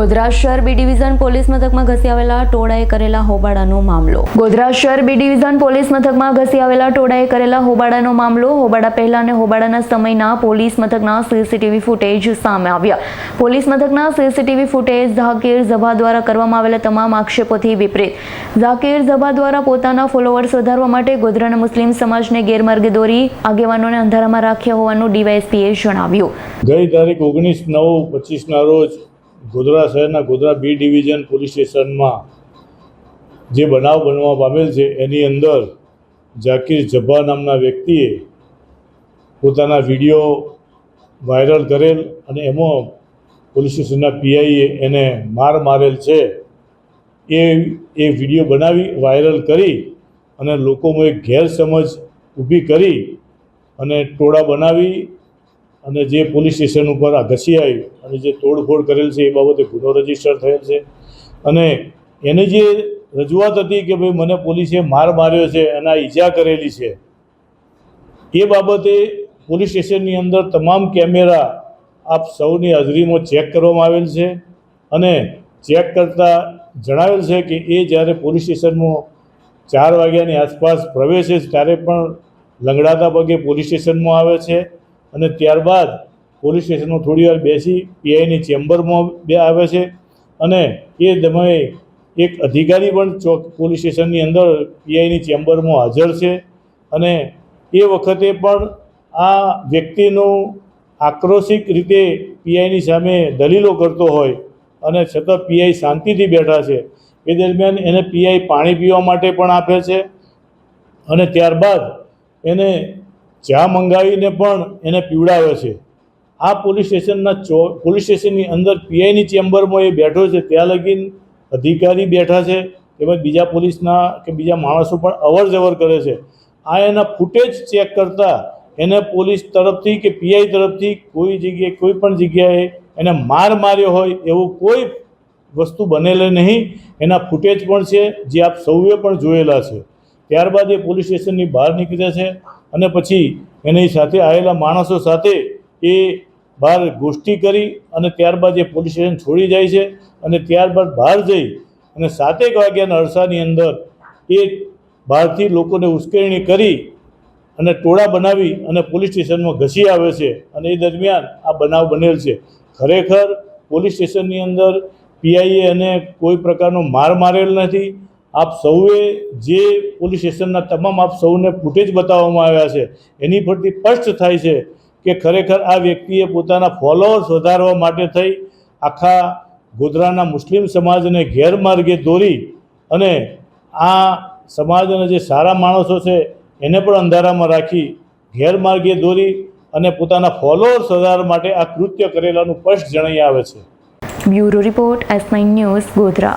ગોધરા શહેર B division police મથકમાં ઘસી આવેલા ટોળાએ કરેલા હોબાળાનો મામલો. ગોધરા શહેર બી ડિવિઝન પોલીસ મથકમાં ઘસી આવેલા ટોળાએ કરેલા હોબાળાનો મામલો. હોબાળા પહેલા અને હોબાળાના સમયના પોલીસ મથકના સીસીટીવી ફૂટેજ સામે આવ્યા. પોલીસ મથકના સીસીટીવી ફૂટેજ ઝાકીર ઝભા દ્વારા કરવામાં આવેલા તમામ આક્ષેપોથી વિપરીત. ઝાકીર ઝભા દ્વારા પોતાના ફોલોઅર્સ વધારવા માટે ગોધરાના મુસ્લિમ સમાજને ગેરમાર્ગે દોરી આગેવાનોને અંધારામાં રાખ્યા હોવાનું ડીવાયએસપીએ જણાવ્યું. ગઈ તારીખ ઓગણીસ નવ પચીસના રોજ ગોધરા શહેરના ગોધરા બી ડિવિઝન પોલીસ સ્ટેશનમાં જે બનાવ બનવા પામેલ છે, એની અંદર ઝાકીર જબ્બા નામના વ્યક્તિએ પોતાના વીડિયો વાયરલ કરેલ અને એમાં પોલીસ સ્ટેશનના પીઆઈએ એને માર મારેલ છે. એ એ વીડિયો બનાવી, વાયરલ કરી અને લોકોમાં એક ગેરસમજ ઊભી કરી અને ટોળા બનાવી અને જે પોલીસ સ્ટેશન ઉપર આ ઘસી આવી અને જે તોડફોડ કરેલ છે એ બાબતે ગુનો રજિસ્ટર થયેલ છે. અને એની જે રજૂઆત હતી કે ભાઈ મને પોલીસે માર માર્યો છે અને આ ઈજા કરેલી છે, એ બાબતે પોલીસ સ્ટેશનની અંદર તમામ કેમેરા આપ સૌની હાજરીમાં ચેક કરવામાં આવેલ છે. અને ચેક કરતાં જણાવેલ છે કે એ જ્યારે પોલીસ સ્ટેશનમાં ચાર વાગ્યાની આસપાસ પ્રવેશે ત્યારે પણ લંગડાતા પગે પોલીસ સ્ટેશનમાં આવે છે. અને ત્યારબાદ પોલીસ સ્ટેશનમાં થોડી વાર બેસી પીઆઈની ચેમ્બરમાં બે આવે છે. અને એ સમયે એક અધિકારી પણ ચોક પોલીસ સ્ટેશનની અંદર પીઆઈની ચેમ્બરમાં હાજર છે. અને એ વખતે પણ આ વ્યક્તિનું આક્રોશિક રીતે પીઆઈની સામે દલીલો કરતો હોય અને છતાં પીઆઈ શાંતિથી બેઠા છે. એ દરમિયાન એને પીઆઈ પાણી પીવા માટે પણ આપે છે. અને ત્યારબાદ એને ચા મંગાવીને પણ એને પીવડાવે છે. આ પોલીસ સ્ટેશનના ચો, પોલીસ સ્ટેશનની અંદર પીઆઈની ચેમ્બરમાં એ બેઠો છે. ત્યાં લગીન અધિકારી બેઠા છે તેમજ બીજા પોલીસના કે બીજા માણસો પણ અવર જવર કરે છે. આ એના ફૂટેજ ચેક કરતાં એને પોલીસ તરફથી કે પીઆઈ તરફથી કોઈ જગ્યાએ, કોઈ પણ જગ્યાએ એને માર માર્યો હોય એવું કોઈ વસ્તુ બનેલી નહીં. એના ફૂટેજ પણ છે, જે આપ સૌએ પણ જોયેલા છે. ત્યારબાદ એ પોલીસ સ્ટેશનની બહાર નીકળે છે અને પછી એની સાથે આવેલા માણસો સાથે એ બહાર ગોષ્ઠી કરી અને ત્યારબાદ એ પોલીસ સ્ટેશન છોડી જાય છે અને ત્યારબાદ બહાર જઈ અને સાતેક વાગ્યાના અરસાની અંદર એ બહારથી લોકોને ઉશ્કેરણી કરી અને ટોળા બનાવી અને પોલીસ સ્ટેશનમાં ઘસી આવે છે અને એ દરમિયાન આ બનાવ બનેલ છે. ખરેખર પોલીસ સ્ટેશનની અંદર પીઆઈએ અને કોઈ પ્રકારનો માર મારેલ નથી. આપ સૌએ જે પોલીસ સ્ટેશનના તમામ આપ સૌને ફૂટેજ બતાવવામાં આવ્યા છે, એની પરથી સ્પષ્ટ થાય છે કે ખરેખર આ વ્યક્તિએ પોતાના ફોલોઅર્સ વધારવા માટે થઈ આખા ગોધરાના મુસ્લિમ સમાજને ગેરમાર્ગે દોરી અને આ સમાજના જે સારા માણસો છે, એને પણ અંધારામાં રાખી ગેરમાર્ગે દોરી અને પોતાના ફોલોઅર્સ વધારવા માટે આ કૃત્ય કરેલાનું સ્પષ્ટ જણાઈ આવે છે. Bureau report S news Godhra.